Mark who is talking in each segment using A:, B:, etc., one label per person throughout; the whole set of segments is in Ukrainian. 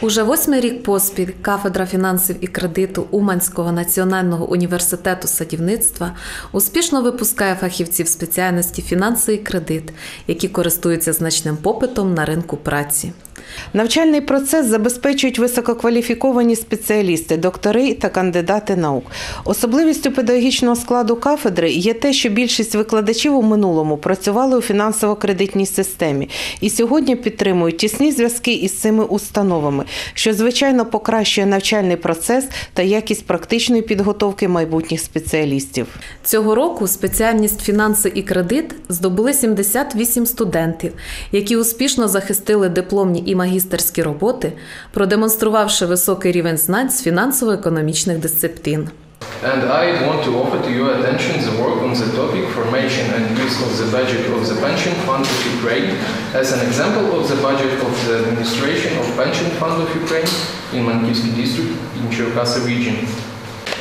A: Уже восьмий рік поспіль кафедра фінансів і кредиту Уманського національного університету садівництва успішно випускає фахівців спеціальності фінанси і кредит, які користуються значним попитом на ринку праці.
B: Навчальний процес забезпечують висококваліфіковані спеціалісти, доктори та кандидати наук. Особливістю педагогічного складу кафедри є те, що більшість викладачів у минулому працювали у фінансово-кредитній системі і сьогодні підтримують тісні зв'язки із цими установами, що звичайно покращує навчальний процес та якість практичної підготовки майбутніх спеціалістів.
A: Цього року спеціальність фінанси і кредит здобули 78 студентів, які успішно захистили дипломні і магістерські роботи, продемонструвавши високий рівень знань з фінансово-економічних дисциплін.
C: And I want to offer to your attention the work on the topic formation and use of the budget of the pension fund of Ukraine as an example of the budget of the administration of pension fund of Ukraine in Mankivsky district in Cherkasy region.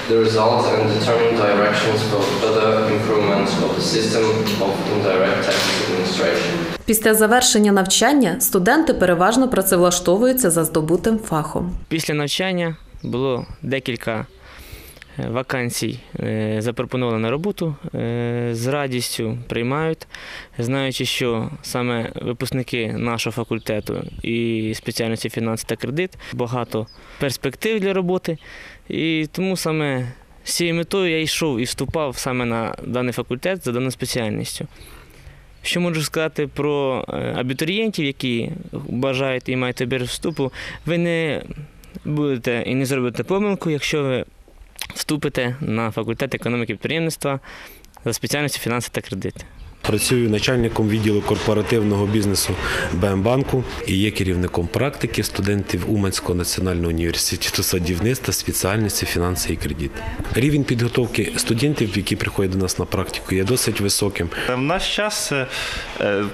D: the results and determine directions for further improvements of the system of indirect.
A: Після завершення навчання студенти переважно працевлаштовуються за здобутим фахом.
E: Після навчання було декілька е, вакансій е, запропонували на роботу. е, З радістю приймають, знаючи, що саме випускники нашого факультету і спеціальності фінанси та кредит багато перспектив для роботи. І тому саме з цією метою я йшов і вступав саме на даний факультет за даною спеціальністю. Що можу сказати про е, абітурієнтів, які бажають і мають обір вступу, ви не будете і не зробите помилку, якщо ви вступите на факультет економіки і підприємництва за спеціальністю фінанси та кредити.
F: Працюю начальником відділу корпоративного бізнесу БМ-банку і є керівником практики студентів Уманського національного університету садівництва спеціальності фінанси і кредит. Рівень підготовки студентів, які приходять до нас на практику, є досить високим.
G: В наш час е, е,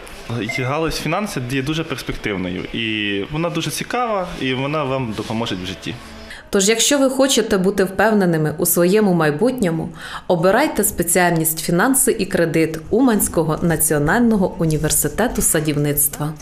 G: галузь фінансів є дуже перспективною, і вона дуже цікава, і вона вам допоможе в житті.
A: Тож, якщо ви хочете бути впевненими у своєму майбутньому, обирайте спеціальність фінанси і кредит Уманського національного університету садівництва.